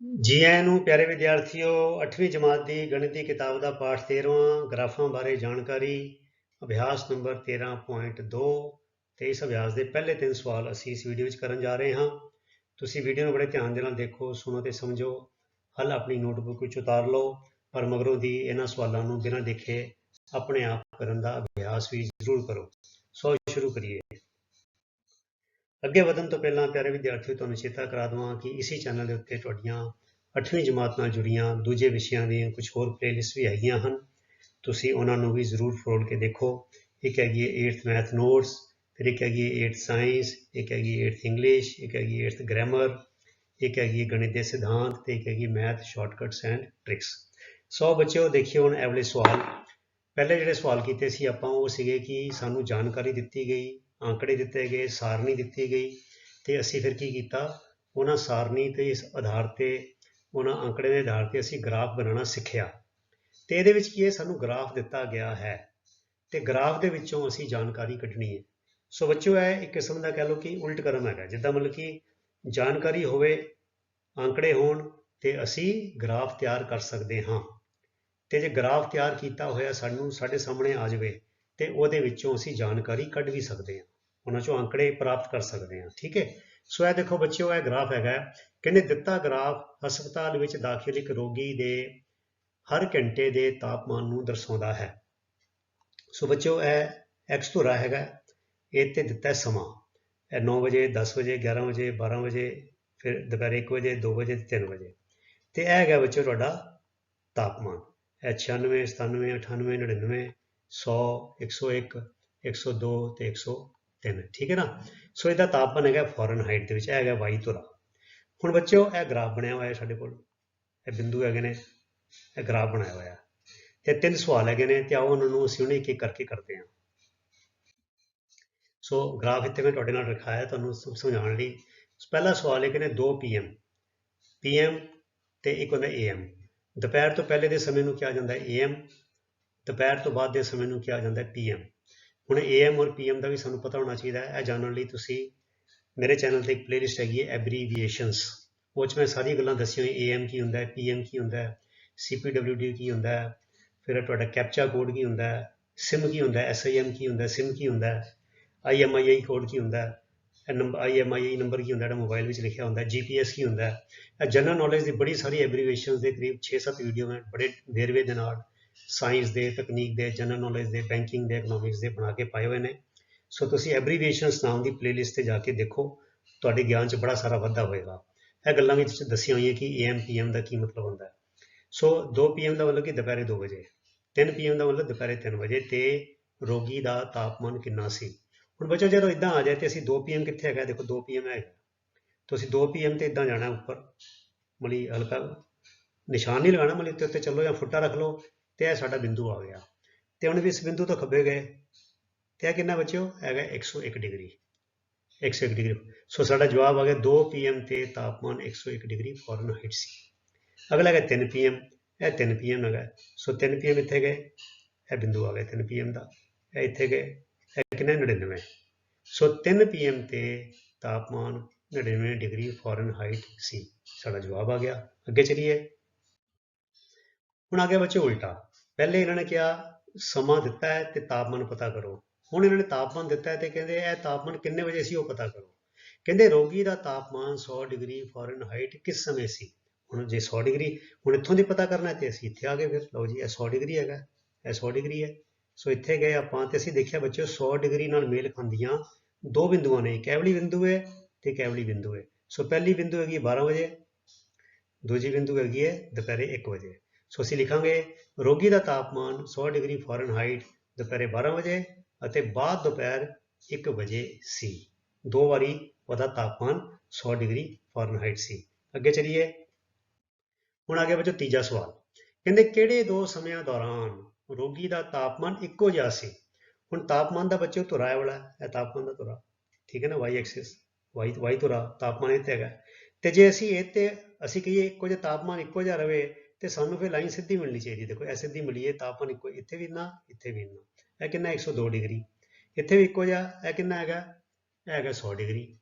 ਜੀ ਆਇਆਂ ਨੂੰ ਪਿਆਰੇ ਵਿਦਿਆਰਥੀਓ 8ਵੀਂ ਜਮਾਤ ਦੀ ਗਣਿਤ ਦੀ ਕਿਤਾਬ ਦਾ ਪਾਠ 13ਵਾਂ ਗ੍ਰਾਫਾਂ ਬਾਰੇ ਜਾਣਕਾਰੀ, ਅਭਿਆਸ ਨੰਬਰ 13.2 ਤੇ ਇਸ ਅਭਿਆਸ ਦੇ ਪਹਿਲੇ ਤਿੰਨ ਸਵਾਲ ਅਸੀਂ ਇਸ ਵੀਡੀਓ ਵਿੱਚ ਕਰਨ ਜਾ ਰਹੇ ਹਾਂ। ਤੁਸੀਂ ਵੀਡੀਓ ਨੂੰ ਬੜੇ ਧਿਆਨ ਦੇ ਨਾਲ ਦੇਖੋ, ਸੁਣੋ ਤੇ ਸਮਝੋ। ਹੱਲ ਆਪਣੀ ਨੋਟਬੁੱਕ ਵਿੱਚ ਉਤਾਰ ਲਓ, ਪਰ ਮਗਰੋਂ ਦੀ ਇਹਨਾਂ ਸਵਾਲਾਂ ਨੂੰ ਬਿਨਾਂ ਦੇਖੇ ਆਪਣੇ ਆਪ ਕਰਨ ਦਾ ਅਭਿਆਸ ਵੀ ਜ਼ਰੂਰ ਕਰੋ। ਸੋ ਸ਼ੁਰੂ ਕਰੀਏ। ਅੱਗੇ ਵਧਣ ਤੋਂ ਪਹਿਲਾਂ ਪਿਆਰੇ ਵਿਦਿਆਰਥੀਓ, ਤੁਹਾਨੂੰ ਚੇਤਾ ਕਰਾ ਦਵਾਂ ਕਿ ਇਸੇ ਚੈਨਲ ਦੇ ਉੱਤੇ ਤੁਹਾਡੀਆਂ 8ਵੀਂ ਜਮਾਤ ਨਾਲ ਜੁੜੀਆਂ ਦੂਜੇ ਵਿਸ਼ਿਆਂ ਦੀਆਂ ਕੁਝ ਹੋਰ ਪਲੇਲਿਸਟ ਵੀ ਹੈਗੀਆਂ ਹਨ। ਤੁਸੀਂ ਉਹਨਾਂ ਨੂੰ ਵੀ ਜ਼ਰੂਰ ਫਰੋਲ ਕੇ ਦੇਖੋ। ਇੱਕ ਹੈਗੀ ਹੈ 8th ਮੈਥ ਨੋਟਸ ਫਿਰ ਇੱਕ ਹੈਗੀ ਹੈ 8th ਸਾਇੰਸ ਇੱਕ ਹੈਗੀ 8th ਇੰਗਲਿਸ਼ ਇੱਕ ਹੈਗੀ 8th ਗ੍ਰਾਮਰ ਇੱਕ ਹੈਗੀ ਹੈ ਗਣਿਤ ਦੇ ਸਿਧਾਂਤ ਤੇ ਇੱਕ ਹੈਗੀ math shortcuts and tricks so ਬੱਚਿਓ, ਦੇਖਿਓ ਹੁਣ ਅਗਲੇ ਸਵਾਲ। ਪਹਿਲੇ ਜਿਹੜੇ ਸਵਾਲ ਕੀਤੇ ਸੀ ਆਪਾਂ, ਉਹ ਸੀਗੇ ਕਿ ਸਾਨੂੰ ਜਾਣਕਾਰੀ ਦਿੱਤੀ ਗਈ ਅੰਕੜੇ ਦਿੱਤੇ ਗਏ ਸਾਰਣੀ ਦਿੱਤੀ ਗਈ ਤੇ ਅਸੀਂ ਫਿਰ ਕੀ ਕੀਤਾ? ਉਹਨਾਂ ਸਾਰਣੀ ਤੇ ਇਸ ਆਧਾਰ ਤੇ, ਉਹਨਾਂ ਅੰਕੜੇ ਦੇ ਆਧਾਰ ਤੇ ਅਸੀਂ ਗ੍ਰਾਫ ਬਣਾਉਣਾ ਸਿੱਖਿਆ। ਤੇ ਇਹਦੇ ਵਿੱਚ ਕੀ ਹੈ? ਸਾਨੂੰ ਗ੍ਰਾਫ ਦਿੱਤਾ ਗਿਆ ਹੈ ਤੇ ਗ੍ਰਾਫ ਦੇ ਵਿੱਚੋਂ ਅਸੀਂ ਜਾਣਕਾਰੀ ਕੱਢਣੀ ਹੈ। ਸੋ ਬੱਚਿਓ, ਇਹ ਇੱਕ ਕਿਸਮ ਦਾ ਕਹਿ ਲਓ ਕਿ ਉਲਟ ਕਰਮ ਹੈਗਾ, ਜਿੱਦਾਂ ਮਤਲਬ ਕਿ ਜਾਣਕਾਰੀ ਹੋਵੇ, ਅੰਕੜੇ ਹੋਣ ਤੇ ਅਸੀਂ ਗ੍ਰਾਫ ਤਿਆਰ ਕਰ ਸਕਦੇ ਹਾਂ। ਤੇ ਜੇ ਗ੍ਰਾਫ ਤਿਆਰ ਕੀਤਾ ਹੋਇਆ ਸਾਨੂੰ ਸਾਡੇ ਸਾਹਮਣੇ ਆ ਜਾਵੇ ਤੇ ਉਹਦੇ ਵਿੱਚੋਂ ਅਸੀਂ ਜਾਣਕਾਰੀ ਕੱਢ ਵੀ ਸਕਦੇ ਹਾਂ। ਉਹਨਾਂ ਚੋਂ ਅੰਕੜੇ ਪ੍ਰਾਪਤ ਕਰ ਸਕਦੇ ਹਾਂ, ਠੀਕ ਹੈ? ਸੋ ਇਹ ਦੇਖੋ ਬੱਚਿਓ, ਇਹ ਗ੍ਰਾਫ ਹੈਗਾ ਕਹਿੰਦੇ ਦਿੱਤਾ ਗ੍ਰਾਫ ਹਸਪਤਾਲ ਵਿੱਚ ਦਾਖਲ ਇੱਕ ਰੋਗੀ ਦੇ ਹਰ ਘੰਟੇ ਦੇ ਤਾਪਮਾਨ ਨੂੰ ਦਰਸਾਉਂਦਾ ਹੈ। ਸੋ ਬੱਚਿਓ, ਇਹ ਐਕਸ ਧੁਰਾ ਹੈਗਾ ਇਹ ਤੇ ਦਿੱਤਾ ਸਮਾਂ। ਇਹ 9 ਵਜੇ 10 ਵਜੇ 11 ਵਜੇ 12 ਵਜੇ, ਫਿਰ ਦੁਪਹਿਰ 1 ਵਜੇ 2 ਵਜੇ 3 ਵਜੇ। ਤੇ ਇਹ ਹੈਗਾ ਬੱਚਿਓ ਤੁਹਾਡਾ ਤਾਪਮਾਨ। ਇਹ 96 97 98 99 100 101 102 ਤੇ 103 ਠੀਕ ਹੈ ਨਾ? ਸੋ ਇਹਦਾ ਤਾਪਮਾਨ ਹੈਗਾ ਫੋਰਨ ਹਾਈਟ ਦੇ ਵਿੱਚ, ਇਹ ਹੈਗਾ ਵਾਈ ਧੁਰਾ। ਹੁਣ ਬੱਚਿਓ, ਇਹ ਗ੍ਰਾਫ ਬਣਿਆ ਹੋਇਆ ਹੈ ਸਾਡੇ ਕੋਲ। ਇਹ ਬਿੰਦੂ ਹੈਗੇ ਨੇ। ਇਹ ਗ੍ਰਾਫ ਬਣਾਇਆ ਹੋਇਆ। ਤੇ ਤਿੰਨ ਸਵਾਲ ਹੈਗੇ ਨੇ ਤੇ ਆਓ ਉਹਨਾਂ ਨੂੰ ਅਸੀਂ ਉਹਨੇ ਇੱਕ ਇੱਕ ਕਰਕੇ ਕਰਦੇ ਹਾਂ। ਸੋ ਗ੍ਰਾਫ ਇੱਥੇ ਮੈਂ ਤੁਹਾਡੇ ਨਾਲ ਰਖਾਇਆ ਤੁਹਾਨੂੰ ਸਮਝਾਉਣ ਲਈ। ਪਹਿਲਾ ਸਵਾਲ ਹੈ ਕਿ ਨੇ 2 pm pm ਤੇ ਇੱਕ ਹੁੰਦਾ am ਦੁਪਹਿਰ ਤੋਂ ਪਹਿਲੇ ਦੇ ਸਮੇਂ ਨੂੰ ਕਿਹਾ ਜਾਂਦਾ ਹੈ am ਦੁਪਹਿਰ ਤੋਂ ਬਾਅਦ ਦੇ ਸਮੇਂ ਨੂੰ ਕਿਹਾ ਜਾਂਦਾ ਹੈ PM ਹੁਣ AM ਔਰ PM ਦਾ ਵੀ ਸਾਨੂੰ ਪਤਾ ਹੋਣਾ ਚਾਹੀਦਾ ਹੈ ਇਹ ਜਾਣਨ ਲਈ ਤੁਸੀਂ ਮੇਰੇ ਚੈਨਲ ਤੇ ਇੱਕ ਪਲੇਲਿਸਟ ਹੈਗੀ ਹੈ ਐਬਰੀਵੀਏਸ਼ਨਸ ਉਹ 'ਚ ਮੈਂ ਸਾਰੀਆਂ ਗੱਲਾਂ ਦੱਸੀਆਂ ਹੋਈਆਂ AM ਕੀ ਹੁੰਦਾ ਹੈ PM ਕੀ ਹੁੰਦਾ ਹੈ CPWD ਕੀ ਹੁੰਦਾ ਹੈ ਫਿਰ ਤੁਹਾਡਾ ਕੈਪਚਾ ਕੋਡ ਕੀ ਹੁੰਦਾ ਹੈ SIM ਕੀ ਹੁੰਦਾ ਹੈ SIM ਕੀ ਹੁੰਦਾ ਹੈ SIM ਕੀ ਹੁੰਦਾ ਹੈ IMII ਕੋਡ ਕੀ ਹੁੰਦਾ ਹੈ ਇਹ ਨੰਬਰ IMII ਨੰਬਰ ਕੀ ਹੁੰਦਾ ਜਿਹੜਾ ਮੋਬਾਈਲ ਵਿੱਚ ਲਿਖਿਆ ਹੁੰਦਾ ਹੈ GPS ਕੀ ਹੁੰਦਾ ਹੈ ਇਹ ਜਨਰਲ ਨੌਲੇਜ ਦੀ ਬੜੀ ਸਾਰੀ ਐਬਰੀਵੇਸ਼ਨਸ ਦੇ ਕਰੀਬ 6-7 ਵੀਡੀਓ ਮੈਂ ਬੜੇ ਵੇਰਵੇ ਦੇ ਨਾਲ ਸਾਇੰਸ ਦੇ ਤਕਨੀਕ ਦੇ ਜਨਰਲ ਨੌਲੇਜ ਦੇ ਬੈਂਕਿੰਗ ਦੇ ਇਕਨੋਮਿਕਸ ਦੇ ਬਣਾ ਕੇ ਪਾਏ ਹੋਏ ਨੇ। ਸੋ ਤੁਸੀਂ ਐਬਰੀਵੇਸ਼ਨਸ ਨਾਮ ਦੀ ਪਲੇਲਿਸਟ ਤੇ ਜਾ ਕੇ ਦੇਖੋ, ਤੁਹਾਡੇ ਗਿਆਨ 'ਚ ਬੜਾ ਸਾਰਾ ਵਾਧਾ ਹੋਏਗਾ। ਇਹ ਗੱਲਾਂ ਵਿੱਚ ਦੱਸੀਆਂ ਹੋਈਆਂ ਕਿ AM, PM ਦਾ ਕੀ ਮਤਲਬ ਹੁੰਦਾ ਹੈ। ਸੋ 2 PM ਦਾ ਮਤਲਬ ਕਿ ਦੁਪਹਿਰੇ 2 ਵਜੇ 3 PM ਦਾ ਮਤਲਬ ਦੁਪਹਿਰੇ 3 ਵਜੇ ਤੇ ਰੋਗੀ ਦਾ ਤਾਪਮਾਨ ਕਿੰਨਾ ਸੀ? ਹੁਣ ਬੱਚੋ, ਜਦੋਂ ਇਦਾਂ ਆ ਜਾਏ ਤੇ ਅਸੀਂ 2 PM ਕਿੱਥੇ ਹੈਗਾ? ਦੇਖੋ 2 PM ਹੈਗਾ ਤੁਸੀਂ 2 PM ਤੇ ਇਦਾਂ ਜਾਣਾ ਉੱਪਰ, ਮਲੀ ਹਲਕਾ ਨਿਸ਼ਾਨ ਨਹੀਂ ਲਗਾਉਣਾ, ਮਲੀ ਤੇ ਉੱਤੇ ਚੱਲੋ ਜਾਂ ਫੁੱਟਾ ਰੱਖ ਲਓ। ਤੇ ਇਹ ਸਾਡਾ ਬਿੰਦੂ ਆ ਗਿਆ। ਤੇ ਹੁਣ ਵੀ ਇਸ ਬਿੰਦੂ ਤੋਂ ਖੱਬੇ ਗਏ। ਤੇ ਇਹ ਕਿੰਨਾ ਬਚਿਓ? ਹੈਗਾ 101 ਡਿਗਰੀ। 101 ਡਿਗਰੀ। ਸੋ ਸਾਡਾ ਜਵਾਬ ਆ ਗਿਆ 2 pm ਤੇ ਤਾਪਮਾਨ 101 ਡਿਗਰੀ ਫਾਰਨਹਾਈਟ ਸੀ। ਅਗਲਾ ਹੈਗਾ 3 pm ਇਹ 3 pm ਹੈਗਾ। ਸੋ 3 pm ਇੱਥੇ ਗਏ। ਇਹ ਬਿੰਦੂ ਆ ਗਿਆ 3 pm ਦਾ। ਇਹ ਇੱਥੇ ਗਏ। ਇਹ ਕਿੰਨਾ? 99 ਸੋ 3 pm ਤੇ ਤਾਪਮਾਨ 99 ਡਿਗਰੀ ਫਾਰਨਹਾਈਟ ਸੀ। ਸਾਡਾ ਜਵਾਬ ਆ ਗਿਆ। ਅੱਗੇ ਚਲੀਏ। ਹੁਣ ਆ ਗਿਆ ਬੱਚੇ ਉਲਟਾ। ਪਹਿਲੇ ਇਹਨਾਂ ਨੇ ਕਿਹਾ, ਸਮਾਂ ਦਿੱਤਾ ਹੈ ਤੇ ਤਾਪਮਾਨ ਪਤਾ ਕਰੋ। ਹੁਣ ਇਹਨਾਂ ਨੇ ਤਾਪਮਾਨ ਦਿੱਤਾ ਹੈ ਤੇ ਕਹਿੰਦੇ ਇਹ ਤਾਪਮਾਨ ਕਿੰਨੇ ਵਜੇ ਸੀ ਉਹ ਪਤਾ ਕਰੋ। ਕਹਿੰਦੇ ਰੋਗੀ ਦਾ ਤਾਪਮਾਨ 100 ਡਿਗਰੀ ਫਾਰਨਹਾਈਟ ਕਿਸ ਸਮੇਂ ਸੀ? ਹੁਣ ਜੇ 100 ਡਿਗਰੀ, ਹੁਣ ਇੱਥੋਂ ਦੀ ਪਤਾ ਕਰਨਾ ਹੈ ਤੇ ਅਸੀਂ ਇੱਥੇ ਆ ਗਏ ਫਿਰ। ਲਓ ਜੀ, ਇਹ 100 ਡਿਗਰੀ ਹੈਗਾ, ਇਹ 100 ਡਿਗਰੀ ਹੈ। ਸੋ ਇੱਥੇ ਗਏ ਆਪਾਂ ਤੇ ਅਸੀਂ ਦੇਖਿਆ ਬੱਚਿਓ 100 ਡਿਗਰੀ ਨਾਲ ਮੇਲ ਖਾਂਦੀਆਂ ਦੋ ਬਿੰਦੂਆਂ ਨੇ, ਇੱਕ ਐਵਲੀ ਬਿੰਦੂ ਹੈ ਤੇ ਐਵਲੀ ਬਿੰਦੂ ਹੈ। ਸੋ ਪਹਿਲੀ ਬਿੰਦੂ ਹੈਗੀ 12 ਵਜੇ, ਦੂਜੀ ਬਿੰਦੂ ਹੈਗੀ ਹੈ ਦੁਪਹਿਰੇ 1 ਵਜੇ। ਸੋ ਅਸੀਂ ਲਿਖਾਂਗੇ, ਰੋਗੀ ਦਾ ਤਾਪਮਾਨ 100 ਡਿਗਰੀ ਫਾਰਨਹਾਈਟ ਦੁਪਹਿਰੇ 12 ਵਜੇ ਅਤੇ ਬਾਅਦ ਦੁਪਹਿਰ 1 ਵਜੇ ਸੀ। ਦੋ ਵਾਰੀ ਉਹਦਾ ਤਾਪਮਾਨ 100 ਡਿਗਰੀ ਫਾਰਨਹਾਈਟ ਸੀ। ਅੱਗੇ ਚਲੀਏ। ਹੁਣ ਆ ਗਿਆ ਬੱਚੋ ਤੀਜਾ ਸਵਾਲ। ਕਹਿੰਦੇ ਕਿਹੜੇ ਦੋ ਸਮਿਆਂ ਦੌਰਾਨ ਰੋਗੀ ਦਾ ਤਾਪਮਾਨ ਇੱਕੋ ਜਿਹਾ ਸੀ? ਹੁਣ ਤਾਪਮਾਨ ਦਾ ਬੱਚੋ ਧੁਰਾ ਹੈ ਵਾਲਾ, ਇਹ ਤਾਪਮਾਨ ਦਾ ਧੁਰਾ। ਠੀਕ ਹੈ ਨਾ, y ਐਕਸਿਸ y y ਧੁਰਾ, ਤਾਪਮਾਨ ਇੱਥੇ ਹੈਗਾ। ਤੇ ਜੇ ਅਸੀਂ ਇਹ ਤੇ ਅਸੀਂ ਕਹੀਏ ਇੱਕੋ ਜਿਹਾ ਤਾਪਮਾਨ ਇੱਕੋ ਜਿਹਾ ਰਵੇ ਤੇ ਸਾਨੂੰ ਫਿਰ ਲਾਈਨ ਸਿੱਧੀ ਮਿਲਣੀ ਚਾਹੀਦੀ ਦੇਖੋ, ਇਹ ਸਿੱਧੀ ਮਿਲੀਏ ਤਾਪਮਾਨ ਇੱਕੋ ਇੱਥੇ ਵੀ ਨਾ ਇੱਥੇ ਵੀ ਨਾ ਇਹ ਕਿੰਨਾ 102 ਡਿਗਰੀ। ਇੱਥੇ ਵੀ ਇੱਕੋ ਜਿਹਾ, ਇਹ ਕਿੰਨਾ ਹੈਗਾ? ਇਹ ਹੈਗਾ 100 ਡਿਗਰੀ।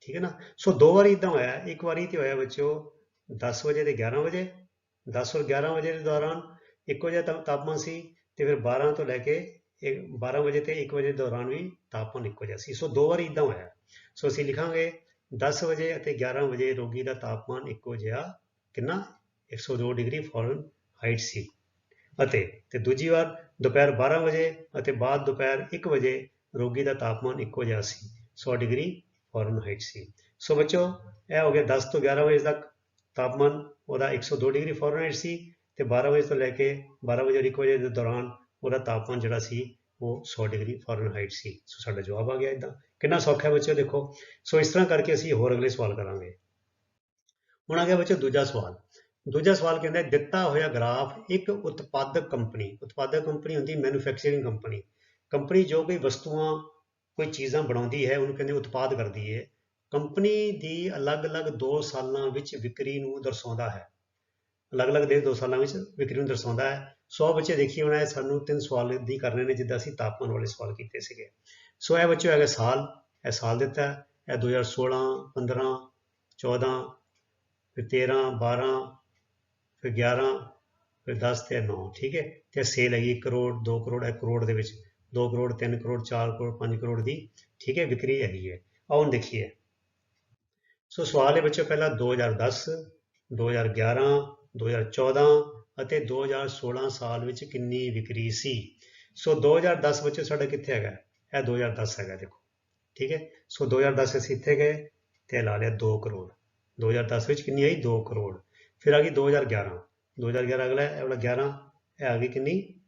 ਠੀਕ ਹੈ ਨਾ? ਸੋ ਦੋ ਵਾਰੀ ਇਦਾਂ ਹੋਇਆ, ਇੱਕ ਵਾਰੀ ਤੇ ਹੋਇਆ ਬੱਚਿਓ 10 ਵਜੇ ਤੇ 11 ਵਜੇ 10 ਔਰ 11 ਵਜੇ ਦੇ ਦੌਰਾਨ ਇੱਕੋ ਜਿਹਾ ਤਾ- ਤਾਪਮਾਨ ਸੀ ਤੇ ਫਿਰ 12 ਤੋਂ ਲੈ ਕੇ ਇਹ 12 ਵਜੇ ਤੇ 1 ਵਜੇ ਦੌਰਾਨ ਵੀ ਤਾਪਮਾਨ ਇੱਕੋ ਜਿਹਾ ਸੀ। ਸੋ ਦੋ ਵਾਰੀ ਇਦਾਂ ਹੋਇਆ। ਸੋ ਅਸੀਂ ਲਿਖਾਂਗੇ 10 ਵਜੇ ਅਤੇ 11 ਵਜੇ ਰੋਗੀ ਦਾ ਤਾਪਮਾਨ ਇੱਕੋ ਜਿਹਾ ਕਿੰਨਾ? 102 ਡਿਗਰੀ ਫਾਰਨਹਾਈਟ ਸੀ। ਅਤੇ ਤੇ ਦੂਜੀ ਵਾਰ ਦੁਪਹਿਰ 12 ਵਜੇ ਅਤੇ ਬਾਅਦ ਦੁਪਹਿਰ 1 ਵਜੇ ਰੋਗੀ ਦਾ ਤਾਪਮਾਨ ਇੱਕੋ ਜਿਹਾ ਸੀ 100 ਡਿਗਰੀ ਫਾਰਨਹਾਈਟ ਸੀ। ਸੋ ਬੱਚੋ, ਇਹ ਹੋ ਗਿਆ 10 ਤੋਂ 11 ਵਜੇ ਤੱਕ ਤਾਪਮਾਨ, ਉਹਦਾ 102 ਡਿਗਰੀ ਫਾਰਨਹਾਈਟ ਸੀ ਤੇ 12 ਵਜੇ ਤੋਂ ਲੈ ਕੇ 12 ਵਜੇ ਔਰ 1 ਵਜੇ ਦੇ ਦੌਰਾਨ ਉਹਦਾ ਤਾਪਮਾਨ ਜਿਹੜਾ ਸੀ ਉਹ 100 ਡਿਗਰੀ ਫਾਰਨਹਾਈਟ ਸੀ। ਸੋ ਸਾਡਾ ਜਵਾਬ ਆ ਗਿਆ ਇਦਾਂ ਕਿੰਨਾ ਸੌਖਾ ਹੈ ਬੱਚਿਓ ਦੇਖੋ। ਸੋ ਇਸ ਤਰ੍ਹਾਂ ਕਰਕੇ ਅਸੀਂ ਹੋਰ ਅਗਲੇ ਸਵਾਲ ਕਰਾਂਗੇ। ਹੁਣ ਆ ਗਿਆ ਬੱਚੋ ਦੂਜਾ ਸਵਾਲ। ਦੂਜਾ ਸਵਾਲ ਕਹਿੰਦਾ ਦਿੱਤਾ ਹੋਇਆ ਗ੍ਰਾਫ ਇੱਕ ਉਤਪਾਦਕ ਕੰਪਨੀ ਉਤਪਾਦਕ ਕੰਪਨੀ ਹੁੰਦੀ ਮੈਨੂਫੈਕਚਰਿੰਗ ਕੰਪਨੀ। ਕੰਪਨੀ ਜੋ ਕੋਈ ਵਸਤੂਆਂ ਕੋਈ ਚੀਜ਼ਾਂ ਬਣਾਉਂਦੀ ਹੈ ਉਹਨੂੰ ਕਹਿੰਦੇ ਉਤਪਾਦ ਕਰਦੀ ਹੈ। ਕੰਪਨੀ ਦੀ ਅਲੱਗ-ਅਲੱਗ 2 ਸਾਲਾਂ ਵਿੱਚ ਵਿਕਰੀ ਨੂੰ ਦਰਸਾਉਂਦਾ ਹੈ। ਅਲੱਗ-ਅਲੱਗ ਦੇ 2 ਸਾਲਾਂ ਵਿੱਚ ਵਿਕਰੀ ਨੂੰ ਦਰਸਾਉਂਦਾ ਹੈ। 100 ਬੱਚੇ ਦੇਖੀ ਹੋਣਾ ਹੈ ਸਾਨੂੰ ਤਿੰਨ ਸਵਾਲ ਦੀ ਕਰਨੇ ਨੇ ਜਿੱਦਾਂ ਅਸੀਂ ਤਾਪਮਾਨ ਵਾਲੇ ਸਵਾਲ ਕੀਤੇ ਸੀਗੇ। ਸੋ ਇਹ ਬੱਚੇ ਹੈਗਾ ਸਾਲ ਇਹ ਸਾਲ ਦਿੱਤਾ ਹੈ, ਇਹ 2016 15 14 ਫਿਰ 13 12 ਫਿਰ 11 ਫਿਰ 10 ਤੇ 9 ਠੀਕ ਹੈ? ਤੇ ਸੇਲ ਹੈਗੀ 1 ਕਰੋੜ 2 ਕਰੋੜ 1 ਕਰੋੜ ਦੇ ਵਿੱਚ। 2 ਕਰੋੜ 3 ਕਰੋੜ 4 ਕਰੋੜ 5 ਕਰੋੜ ਦੀ, ਠੀਕ ਹੈ, ਵਿਕਰੀ ਹੈਗੀ ਹੈ। ਆਓ ਹੁਣ ਦੇਖੀਏ। ਸੋ ਸਵਾਲ ਹੈ ਬੱਚੋ ਪਹਿਲਾਂ 2010 2011 2014 ਅਤੇ 2016 ਸਾਲ ਵਿੱਚ ਕਿੰਨੀ ਵਿਕਰੀ ਸੀ? ਸੋ 2010 ਬੱਚੋ ਸਾਡਾ ਕਿੱਥੇ ਹੈਗਾ? ਇਹ 2010 ਹੈਗਾ, ਦੇਖੋ। ਠੀਕ ਹੈ? ਸੋ 2010 ਅਸੀਂ ਇੱਥੇ ਗਏ ਤੇ ਲਾ ਲਿਆ 2 ਕਰੋੜ। 2010 ਵਿੱਚ ਕਿੰਨੀ ਆਈ? 2 ਕਰੋੜ। ਫਿਰ ਆ ਗਈ 2011 2011 ਅਗਲਾ ਹੈ, ਅਗਲਾ ਵਾਲਾ 11 ਇਹ ਆ ਗਈ ਕਿੰਨੀ?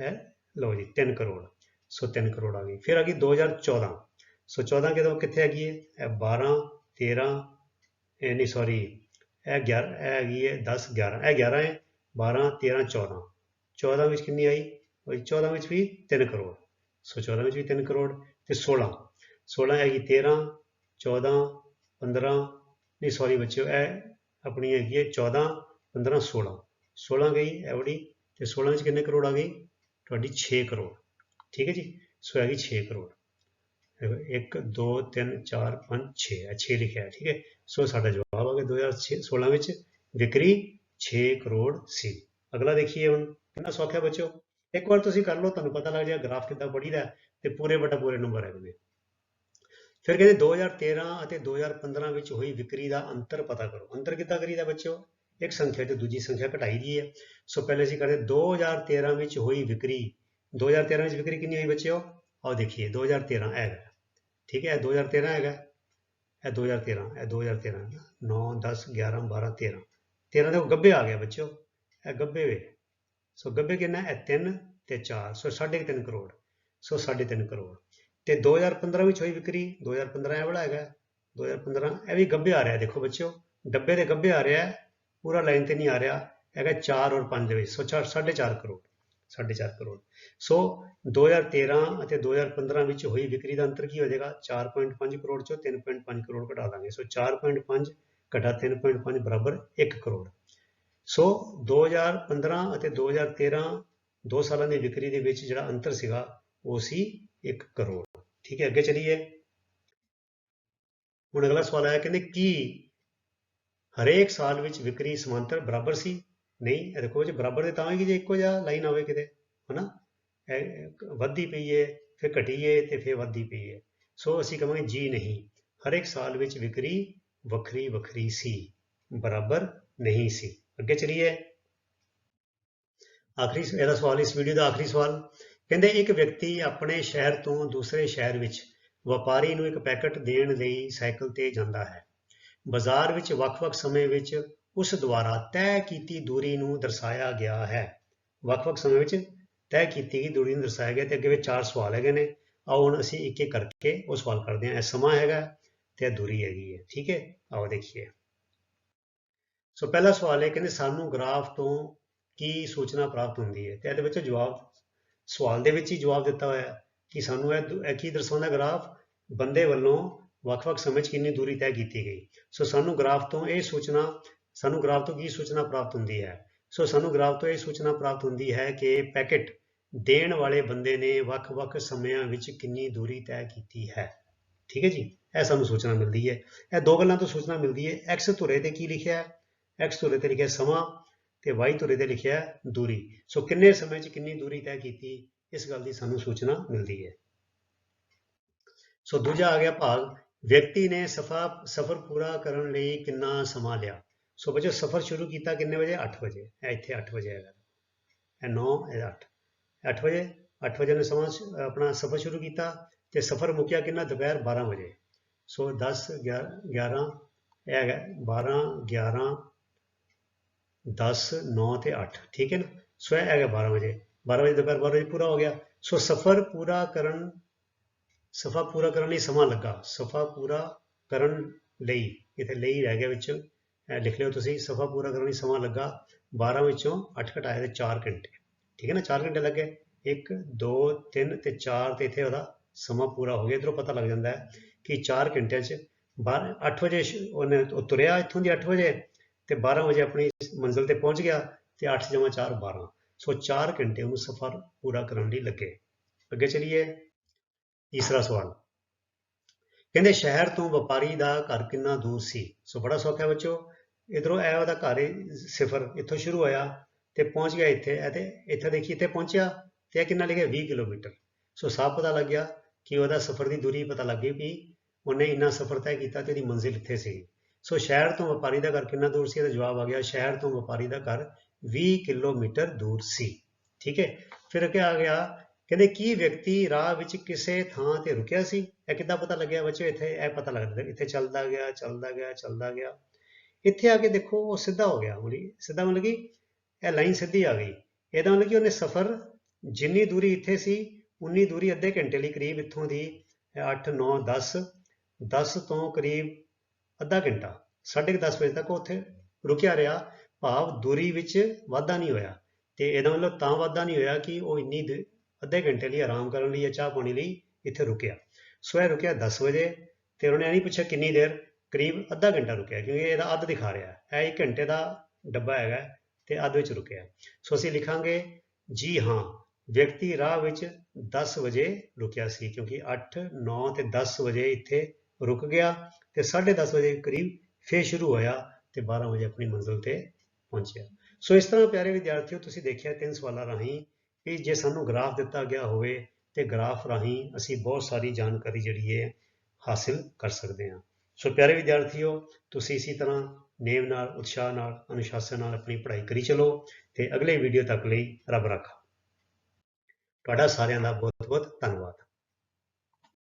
ਹੈ ਲਓ ਜੀ 3 ਕਰੋੜ। ਸੋ 3 ਕਰੋੜ ਆ ਗਈ। ਫਿਰ ਆ ਗਈ 2014 ਸੋ 14 ਕਿਦੋਂ ਕਿੱਥੇ ਹੈਗੀ ਹੈ ਇਹ 12 13 ਇਹ ਨਹੀਂ ਸੌਰੀ ਇਹ 11 ਇਹ ਹੈਗੀ ਹੈ 10 11 ਇਹ 11 ਹੈ 12 13 14 14 ਵਿੱਚ ਕਿੰਨੀ ਆਈ? ਉਹ 14 ਵਿੱਚ ਵੀ 3 ਕਰੋੜ। ਸੋ 14 ਵਿੱਚ ਵੀ 3 ਕਰੋੜ ਤੇ 16 16 ਹੈਗੀ 13 14 15 ਨਹੀਂ ਸੌਰੀ ਬੱਚਿਓ ਇਹ ਆਪਣੀ ਹੈਗੀ ਹੈ 14 15 16 16 ਗਈ ਇਹ ਵਾਲੀ ਤੇ 16 ਵਿੱਚ ਕਿੰਨੇ ਕਰੋੜ ਆ ਗਈ ਤੁਹਾਡੀ 6 ਕਰੋੜ। ਠੀਕ ਹੈ ਜੀ? ਸੋ ਹੈਗੀ 6 ਕਰੋੜ। ਦੇਖੋ 1 2 3 4 5 6 ਹੈ 6 ਲਿਖਿਆ ਹੈ, ਠੀਕ ਹੈ? ਸੋ ਸਾਡਾ ਜਵਾਬ ਆ ਗਿਆ 2016 ਵਿੱਚ। ਵਿਕਰੀ 6 ਕਰੋੜ ਸੀ। ਅਗਲਾ ਦੇਖੀਏ ਹੁਣ, ਕਿੰਨਾ ਸੌਖਾ ਹੈ ਇੱਕ ਵਾਰ ਤੁਸੀਂ ਕਰ ਲਓ, ਤੁਹਾਨੂੰ ਪਤਾ ਲੱਗ ਜਾਏਗਾ, ਗ੍ਰਾਫ ਕਿੱਦਾਂ ਪੜੀਦਾ ਹੈ ਤੇ ਪੂਰੇ ਬਟਾ ਪੂਰੇ ਨੰਬਰ ਹੈਗੇ ਨੇ ਫਿਰ ਕਹਿੰਦੇ 2013 ਅਤੇ 2015 ਵਿੱਚ ਹੋਈ ਵਿਕਰੀ ਦਾ ਅੰਤਰ ਪਤਾ ਕਰੋ। ਅੰਤਰ ਕਿੱਦਾਂ ਕਰੀਦਾ ਬੱਚਿਓ? ਇੱਕ ਸੰਖਿਆ ਤੇ ਦੂਜੀ ਸੰਖਿਆ ਘਟਾਈ ਦੀ ਹੈ। ਸੋ ਪਹਿਲੇ ਅਸੀਂ ਕਰਦੇ 2013 ਵਿੱਚ ਹੋਈ ਵਿਕਰੀ। 2013 ਵਿੱਚ ਵਿਕਰੀ ਕਿੰਨੀ ਹੋਈ ਬੱਚਿਓ? ਆਓ ਦੇਖੀਏ 2013 ਇਹ ਹੈਗਾ। ਠੀਕ ਹੈ, ਇਹ 2013 ਹੈਗਾ। ਇਹ 2013 ਇਹ 2013 9 10 11 12 13 13 ਦੇ ਗੱਬੇ ਆ ਗਿਆ ਬੱਚਿਓ। ਇਹ ਗੱਬੇ ਵੇ। ਸੋ ਗੱਬੇ ਕਿੰਨਾ ਹੈ? 3 ਤੇ 4 ਸੋ 3.5 ਕਰੋੜ। ਸੋ 3.5 ਕਰੋੜ। ਤੇ 2015 ਵਿੱਚ ਹੋਈ ਵਿਕਰੀ 2015 ਇਹ ਵਾਲਾ ਹੈਗਾ 2015 ਇਹ ਵੀ ਗੱਭੇ ਆ ਰਿਹਾ, ਦੇਖੋ ਬੱਚਿਓ, ਡੱਬੇ ਦੇ ਗੱਭੇ ਆ ਰਿਹਾ, ਪੂਰਾ ਲਾਈਨ ਤੇ ਨਹੀਂ ਆ ਰਿਹਾ, ਹੈਗਾ 4 ਔਰ 5 ਦੇ ਵਿੱਚ, ਸੋ 4.5 ਕਰੋੜ 4.5 ਕਰੋੜ। ਸੋ 2013 ਅਤੇ 2015 ਵਿੱਚ ਹੋਈ ਵਿਕਰੀ ਦਾ ਅੰਤਰ ਕੀ ਹੋ ਜਾਏਗਾ? 4.5 ਕਰੋੜ ਚੋਂ 3.5 ਕਰੋੜ ਘਟਾ ਦਾਂਗੇ। ਸੋ 4.5 ਘਟਾ 3.5 ਬਰਾਬਰ 1 ਕਰੋੜ। ਸੋ 2015 ਅਤੇ 2013 ਦੋ ਸਾਲਾਂ ਦੀ ਵਿਕਰੀ ਦੇ ਵਿੱਚ ਜਿਹੜਾ ਅੰਤਰ ਸੀਗਾ, ਉਹ ਸੀ 1 ਕਰੋੜ। ਠੀਕ ਹੈ ਅੱਗੇ ਚਲੀਏ ਹੁਣ ਅਗਲਾ ਸਵਾਲ ਆਇਆ ਕਹਿੰਦੇ ਕੀ ਹਰੇਕ ਸਾਲ ਵਿੱਚ ਵਿਕਰੀ ਸਮਾਂਤਰ ਬਰਾਬਰ ਸੀ ਨਹੀਂ ਇਹ ਦੇਖੋ ਜੀ ਬਰਾਬਰ ਦੇ ਤਾਂ ਹੋਏਗੀ ਜੇ ਇੱਕੋ ਜਿਹਾ ਲਾਈਨ ਆਵੇ ਕਿਤੇ ਹਨਾ ਵੱਧਦੀ ਪਈ ਹੈ ਫਿਰ ਘਟੀ ਹੈ ਤੇ ਫਿਰ ਵੱਧਦੀ ਪਈ ਹੈ ਸੋ ਅਸੀਂ ਕਹਾਂਗੇ ਜੀ ਨਹੀਂ ਹਰੇਕ ਸਾਲ ਵਿੱਚ ਵਿਕਰੀ ਵੱਖਰੀ ਵੱਖਰੀ ਸੀ ਬਰਾਬਰ ਨਹੀਂ ਸੀ ਅੱਗੇ ਚਲੀਏ ਆਖਰੀ ਇਹਦਾ ਸਵਾਲ ਇਸ ਵੀਡੀਓ ਦਾ ਆਖਰੀ ਸਵਾਲ ਕਹਿੰਦੇ ਇੱਕ ਵਿਅਕਤੀ ਆਪਣੇ ਸ਼ਹਿਰ ਤੋਂ ਦੂਸਰੇ ਸ਼ਹਿਰ ਵਿੱਚ ਵਪਾਰੀ ਨੂੰ ਇੱਕ ਪੈਕਟ ਦੇਣ ਲਈ ਸਾਈਕਲ ਤੇ ਜਾਂਦਾ ਹੈ। ਬਾਜ਼ਾਰ ਵਿੱਚ ਵੱਖ-ਵੱਖ ਸਮੇਂ ਵਿੱਚ ਉਸ ਦੁਆਰਾ ਤੈਅ ਕੀਤੀ ਦੂਰੀ ਨੂੰ ਦਰਸਾਇਆ ਗਿਆ ਹੈ। ਵੱਖ-ਵੱਖ ਸਮੇਂ ਵਿੱਚ ਤੈਅ ਕੀਤੀ ਗਈ ਦੂਰੀ ਨੂੰ ਦਰਸਾਇਆ ਗਿਆ ਤੇ ਅੱਗੇ ਵਿੱਚ ਚਾਰ ਸਵਾਲ ਹੈਗੇ ਨੇ। ਆਓ ਹੁਣ ਅਸੀਂ ਇੱਕ ਇੱਕ ਕਰਕੇ ਉਹ ਸਵਾਲ ਕਰਦੇ ਹਾਂ। ਇਹ ਸਮਾਂ ਹੈਗਾ ਤੇ ਇਹ ਦੂਰੀ ਹੈਗੀ ਹੈ। ਠੀਕ ਹੈ? ਆਓ ਦੇਖੀਏ। ਸੋ ਪਹਿਲਾ ਸਵਾਲ ਹੈ ਕਹਿੰਦੇ ਸਾਨੂੰ ਗ੍ਰਾਫ ਤੋਂ ਕੀ ਸੂਚਨਾ ਪ੍ਰਾਪਤ ਹੁੰਦੀ ਹੈ? ਤੇ ਇਹਦੇ ਵਿੱਚ ਜਵਾਬ ਸਵਾਲ ਦੇ ਵਿੱਚ ਹੀ ਜਵਾਬ ਦਿੱਤਾ ਹੋਇਆ ਕਿ ਸਾਨੂੰ ਇਹ ਇਹ ਕੀ ਦਰਸਾਉਂਦਾ ਗ੍ਰਾਫ? ਬੰਦੇ ਵੱਲੋਂ ਵੱਖ-ਵੱਖ ਸਮੇਂ 'ਚ ਕਿੰਨੀ ਦੂਰੀ ਤੈਅ ਕੀਤੀ ਗਈ। ਸੋ ਸਾਨੂੰ ਗ੍ਰਾਫ ਤੋਂ ਇਹ ਸੂਚਨਾ, ਸਾਨੂੰ ਗ੍ਰਾਫ ਤੋਂ ਕੀ ਸੂਚਨਾ ਪ੍ਰਾਪਤ ਹੁੰਦੀ ਹੈ? ਸੋ ਸਾਨੂੰ ਗ੍ਰਾਫ ਤੋਂ ਇਹ ਸੂਚਨਾ ਪ੍ਰਾਪਤ ਹੁੰਦੀ ਹੈ ਕਿ ਪੈਕੇਟ ਦੇਣ ਵਾਲੇ ਬੰਦੇ ਨੇ ਵੱਖ-ਵੱਖ ਸਮਿਆਂ ਵਿੱਚ ਕਿੰਨੀ ਦੂਰੀ ਤੈਅ ਕੀਤੀ ਹੈ। ਠੀਕ ਹੈ ਜੀ? ਇਹ ਸਾਨੂੰ ਸੂਚਨਾ ਮਿਲਦੀ ਹੈ। ਇਹ ਦੋ ਗੱਲਾਂ ਤੋਂ ਸੂਚਨਾ ਮਿਲਦੀ ਹੈ। X ਧੁਰੇ ਤੇ ਕੀ ਲਿਖਿਆ ਹੈ? X ਧੁਰੇ ਤੇ ਲਿਖਿਆ ਸਮਾਂ। ਤੇ y ਧੁਰੇ ਤੇ ਲਿਖਿਆ ਦੂਰੀ। ਸੋ ਕਿੰਨੇ ਸਮੇਂ 'ਚ ਕਿੰਨੀ ਦੂਰੀ ਤੈਅ ਕੀਤੀ, ਇਸ ਗੱਲ ਦੀ ਸਾਨੂੰ ਸੂਚਨਾ ਮਿਲਦੀ ਹੈ। ਸੋ ਦੂਜਾ ਆ ਗਿਆ ਭਾਗ, ਵਿਅਕਤੀ ਨੇ ਸਫਾ, ਸਫ਼ਰ ਪੂਰਾ ਕਰਨ ਲਈ ਕਿੰਨਾ ਸਮਾਂ ਲਿਆ? ਸੋ ਬੱਚੋ ਸਫ਼ਰ ਸ਼ੁਰੂ ਕੀਤਾ ਕਿੰਨੇ ਵਜੇ? 8 ਵਜੇ। ਇਹ ਇੱਥੇ 8 ਵਜੇ ਹੈਗਾ। ਇਹ 9 ਇਹ 8 8 ਵਜੇ? 8 ਵਜੇ ਨੇ ਸਮਾਂ ਆਪਣਾ ਸਫ਼ਰ ਸ਼ੁਰੂ ਕੀਤਾ ਤੇ ਸਫ਼ਰ ਮੁੱਕਿਆ ਕਿੰਨਾ? ਦੁਪਹਿਰ 12 ਵਜੇ। ਸੋ 10 11 ਇਹ ਹੈਗਾ 12 11 10 9 ਤੇ 8 ਠੀਕ ਹੈ ਨਾ? ਸੋ ਇਹ ਹੈਗਾ 12 ਵਜੇ। 12 ਵਜੇ ਦੁਪਹਿਰ 12 ਵਜੇ ਪੂਰਾ ਹੋ ਗਿਆ। ਸੋ ਸਫ਼ਰ ਪੂਰਾ ਕਰਨ, ਸਫ਼ਾ ਪੂਰਾ ਕਰਨ ਲਈ ਸਮਾਂ ਲੱਗਾ। ਸਫ਼ਾ ਪੂਰਾ ਕਰਨ ਲਈ, ਇੱਥੇ ਲਈ ਰਹਿ ਗਿਆ ਵਿੱਚ। ਲਿਖ ਲਿਓ ਤੁਸੀਂ, ਸਫ਼ਾ ਪੂਰਾ ਕਰਨ ਲਈ ਸਮਾਂ ਲੱਗਾ। 12 ਵਿੱਚੋਂ 8 ਘਟਾਏ ਤੇ 4 ਘੰਟੇ। ਠੀਕ ਹੈ ਨਾ? 4 ਘੰਟੇ ਲੱਗੇ। 1 2 3 ਤੇ 4 ਤੇ ਇੱਥੇ ਉਹਦਾ ਸਮਾਂ ਪੂਰਾ ਹੋ ਗਿਆ। ਇਧਰੋਂ ਪਤਾ ਲੱਗ ਜਾਂਦਾ ਹੈ ਕਿ 4 ਘੰਟਿਆਂ 'ਚ 12 8 ਵਜੇ ਉਹਨੇ ਉਹ ਤੁਰਿਆ ਇੱਥੋਂ ਦੀ 8 ਵਜੇ। ਤੇ 12 ਵਜੇ ਆਪਣੀ ਮੰਜ਼ਿਲ ਤੇ ਪਹੁੰਚ ਗਿਆ ਤੇ 8 ਜਮਾ 4 12 ਸੋ 4 ਘੰਟੇ ਉਹਨੂੰ ਸਫ਼ਰ ਪੂਰਾ ਕਰਨ ਲਈ ਲੱਗੇ। ਅੱਗੇ ਚਲੀਏ। ਤੀਸਰਾ ਸਵਾਲ। ਕਹਿੰਦੇ, ਸ਼ਹਿਰ ਤੋਂ ਵਪਾਰੀ ਦਾ ਘਰ ਕਿੰਨਾ ਦੂਰ ਸੀ? ਸੋ ਬੜਾ ਸੌਖਾ ਬੱਚੋ। ਇਧਰੋਂ ਇਹ ਉਹਦਾ ਘਰ ਹੈ ਸਿਫਰ ਇੱਥੋਂ ਸ਼ੁਰੂ ਹੋਇਆ ਤੇ ਪਹੁੰਚ ਗਿਆ ਇੱਥੇ। ਇਹ ਤੇ ਇੱਥੇ ਦੇਖੀ, ਇੱਥੇ ਪਹੁੰਚਿਆ ਤੇ ਇਹ ਕਿੰਨਾ ਲਿਖਿਆ 20 ਕਿਲੋਮੀਟਰ। ਸੋ ਸਾਫ਼ ਪਤਾ ਲੱਗ ਗਿਆ ਕਿ ਉਹਦਾ ਸਫ਼ਰ ਦੀ ਦੂਰੀ ਪਤਾ ਲੱਗ ਵੀ ਉਹਨੇ ਇੰਨਾ ਸਫ਼ਰ ਤੈਅ ਕੀਤਾ ਤੇ ਉਹਦੀ ਮੰਜ਼ਿਲ ਇੱਥੇ ਸੀ। ਸੋ ਸ਼ਹਿਰ ਤੋਂ ਵਪਾਰੀ ਦਾ ਘਰ ਕਿੰਨਾ ਦੂਰ ਸੀ? ਇਹਦਾ ਜਵਾਬ ਆ ਗਿਆ, ਸ਼ਹਿਰ ਤੋਂ ਵਪਾਰੀ ਦਾ ਘਰ 20 ਕਿਲੋਮੀਟਰ ਦੂਰ ਸੀ। ਠੀਕ ਹੈ? ਫਿਰ ਅੱਗੇ ਆ ਗਿਆ, ਕਹਿੰਦੇ ਕੀ ਵਿਅਕਤੀ ਰਾਹ ਵਿੱਚ ਕਿਸੇ ਥਾਂ ਤੇ ਰੁਕਿਆ ਸੀ? ਇਹ ਕਿੱਦਾਂ ਪਤਾ ਲੱਗਿਆ ਬੱਚੋ ਇੱਥੇ ਇਹ ਪਤਾ ਲੱਗਦਾ ਇੱਥੇ ਚੱਲਦਾ ਗਿਆ ਚੱਲਦਾ ਗਿਆ ਚੱਲਦਾ ਗਿਆ। ਇੱਥੇ ਆ ਕੇ ਦੇਖੋ, ਉਹ ਸਿੱਧਾ ਹੋ ਗਿਆ ਹੁਣੀ ਸਿੱਧਾ ਮਤਲਬ ਕਿ ਇਹ ਲਾਈਨ ਸਿੱਧੀ ਆ ਗਈ। ਇਹਦਾ ਮਤਲਬ ਕਿ ਉਹਨੇ ਸਫ਼ਰ ਜਿੰਨੀ ਦੂਰੀ ਇੱਥੇ ਸੀ, ਉਨੀ ਦੂਰੀ ਅੱਧੇ ਘੰਟੇ ਲਈ ਕਰੀਬ ਇੱਥੋਂ ਦੀ 8 9 10 10 ਤੋਂ ਕਰੀਬ ਅੱਧਾ ਘੰਟਾ 10:30 ਵਜੇ ਤੱਕ ਉਹ ਉੱਥੇ ਰੁਕਿਆ ਰਿਹਾ। ਭਾਵ ਦੂਰੀ ਵਿੱਚ ਵਾਧਾ ਨਹੀਂ ਹੋਇਆ। ਤੇ ਇਹਦਾ ਮਤਲਬ ਤਾਂ ਵਾਧਾ ਨਹੀਂ ਹੋਇਆ ਕਿ ਉਹ ਇੰਨੀ ਦੇ- ਅੱਧੇ ਘੰਟੇ ਲਈ ਆਰਾਮ ਕਰਨ ਲਈ ਜਾਂ ਚਾਹ ਪਾਣੀ ਲਈ ਇੱਥੇ ਰੁਕਿਆ। ਸੋ ਇਹ ਰੁਕਿਆ 10 ਵਜੇ ਤੇ ਉਹਨੇ ਇਹ ਨਹੀਂ ਪੁੱਛਿਆ ਕਿੰਨੀ ਦੇਰ, ਕਰੀਬ ਅੱਧਾ ਘੰਟਾ ਰੁਕਿਆ, ਕਿਉਂਕਿ ਇਹਦਾ ਅੱਧ ਦਿਖਾ ਰਿਹਾ ਹੈ। ਇਹ 1 ਘੰਟੇ ਦਾ ਡੱਬਾ ਹੈਗਾ ਤੇ ਅੱਧ ਵਿੱਚ ਰੁਕਿਆ। ਸੋ ਅਸੀਂ ਲਿਖਾਂਗੇ, ਜੀ ਹਾਂ, ਵਿਅਕਤੀ ਰਾਹ ਵਿੱਚ 10 ਵਜੇ ਰੁਕਿਆ ਸੀ, ਕਿਉਂਕਿ 8 9 ਤੇ 10 ਵਜੇ ਇੱਥੇ ਰੁਕ ਗਿਆ। ਤੇ 10:30 ਵਜੇ ਕਰੀਬ ਫੇਰ ਸ਼ੁਰੂ ਹੋਇਆ ਤੇ 12 ਵਜੇ ਆਪਣੀ ਮੰਜ਼ਿਲ ਤੇ ਪਹੁੰਚਿਆ। ਸੋ ਇਸ ਤਰ੍ਹਾਂ ਪਿਆਰੇ ਵਿਦਿਆਰਥੀਓ, ਤੁਸੀਂ ਦੇਖਿਆ ਤਿੰਨ ਸਵਾਲਾਂ ਰਾਹੀਂ ਕਿ ਜੇ ਸਾਨੂੰ ਗ੍ਰਾਫ ਦਿੱਤਾ ਗਿਆ ਹੋਵੇ ਤੇ ਗ੍ਰਾਫ ਰਾਹੀਂ ਅਸੀਂ ਬਹੁਤ ਸਾਰੀ ਜਾਣਕਾਰੀ ਜਿਹੜੀ ਹੈ ਹਾਸਿਲ ਕਰ ਸਕਦੇ ਹਾਂ। ਸੋ ਪਿਆਰੇ ਵਿਦਿਆਰਥੀਓ, ਤੁਸੀਂ ਇਸੇ ਤਰ੍ਹਾਂ ਨੇਮ ਨਾਲ, ਉਤਸ਼ਾਹ ਨਾਲ, ਅਨੁਸ਼ਾਸਨ ਨਾਲ ਆਪਣੀ ਪੜ੍ਹਾਈ ਕਰੀ ਚਲੋ ਤੇ ਅਗਲੇ ਵੀਡੀਓ ਤੱਕ ਲਈ ਰੱਬ ਰਾਖਾ। ਤੁਹਾਡਾ ਸਾਰਿਆਂ ਦਾ ਬਹੁਤ ਬਹੁਤ ਧੰਨਵਾਦ।